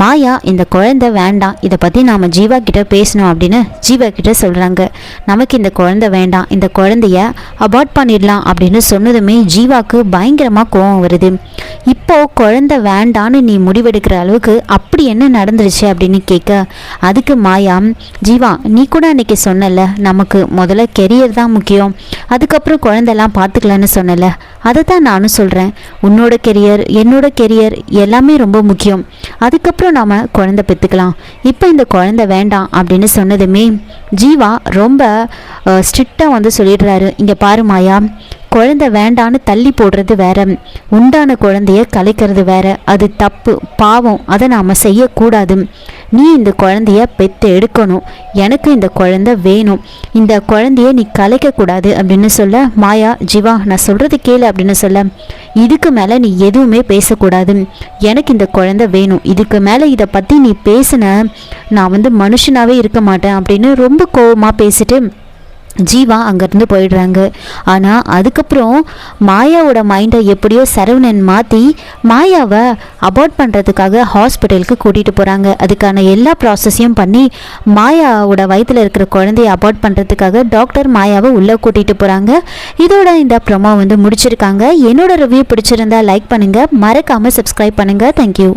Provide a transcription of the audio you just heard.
மாயா இந்த குழந்தை வேண்டாம். இதை பற்றி நாம் ஜீவா கிட்ட பேசணும் அப்படின்னு ஜீவா கிட்ட சொல்கிறாங்க நமக்கு இந்த குழந்தை வேண்டாம். இந்த குழந்தைய அபார்ட் பண்ணிடலாம் அப்படின்னு சொன்னதுமே ஜீவாக்கு பயங்கரமாக கோவம் வருது. இப்போ குழந்தை வேண்டான்னு நீ முடிவெடுக்கிற அளவுக்கு அப்படி என்ன நடந்துருச்சு அப்படின்னு கேட்க அதுக்கு மாயா ஜீவா நீ கூட அன்னைக்கு சொன்னல நமக்கு முதல்ல கெரியர் தான் முக்கியம். அதுக்கப்புறம் குழந்தைலாம் பார்த்துக்கலான்னு சொன்னல. அதை தான் நானும் சொல்கிறேன் உன்னோட கெரியர் என்னோட கெரியர் எல்லாமே ரொம்ப முக்கியம். அதுக்கப்புறம் நாம் குழந்தை பெற்றுக்கலாம் இப்போ இந்த குழந்தை வேண்டாம் அப்படின்னு சொன்னதுமே ஜீவா ரொம்ப ஸ்ட்ரிக்டாக வந்து சொல்லிடுறாரு. இங்கே பாருமாயா குழந்த குழந்தை வேண்டான்னு தள்ளி போடுறது வேற. உண்டான குழந்தைய கலைக்கிறது வேற. அது தப்பு பாவம். அதை நாம் செய்யக்கூடாது. நீ இந்த குழந்தைய பெற்று எடுக்கணும். எனக்கு இந்த குழந்தை வேணும். இந்த குழந்தைய நீ கலைக்கக்கூடாது அப்படின்னு சொல்ல மாயா ஜீவா நான் சொல்கிறது கேளு அப்படின்னு சொல்ல இதுக்கு மேலே நீ எதுவுமே பேசக்கூடாது. எனக்கு இந்த குழந்தை வேணும். இதுக்கு மேலே இதை பற்றி நீ பேசின நான் வந்து மனுஷனாகவே இருக்க மாட்டேன் அப்படின்னு ரொம்ப கோவமாக பேசிட்டு ஜீவா அங்கேருந்து போயிடுறாங்க. ஆனால் அதுக்கப்புறம் மாயாவோட மைண்டை எப்படியோ சரவணன் மாற்றி மாயாவை அபார்ட் பண்ணுறதுக்காக ஹாஸ்பிட்டலுக்கு கூட்டிகிட்டு போகிறாங்க அதுக்கான எல்லா ப்ராசஸையும் பண்ணி மாயாவோட வயிற்றில் இருக்கிற குழந்தைய அபார்ட் பண்ணுறதுக்காக டாக்டர் மாயாவை உள்ளே கூட்டிகிட்டு போகிறாங்க இதோட இந்த ப்ரொமோ வந்து முடிச்சிருக்காங்க. என்னோட ரிவ்யூ பிடிச்சிருந்தா லைக் பண்ணுங்கள் மறக்காமல் சப்ஸ்கிரைப் பண்ணுங்கள் தேங்க்யூ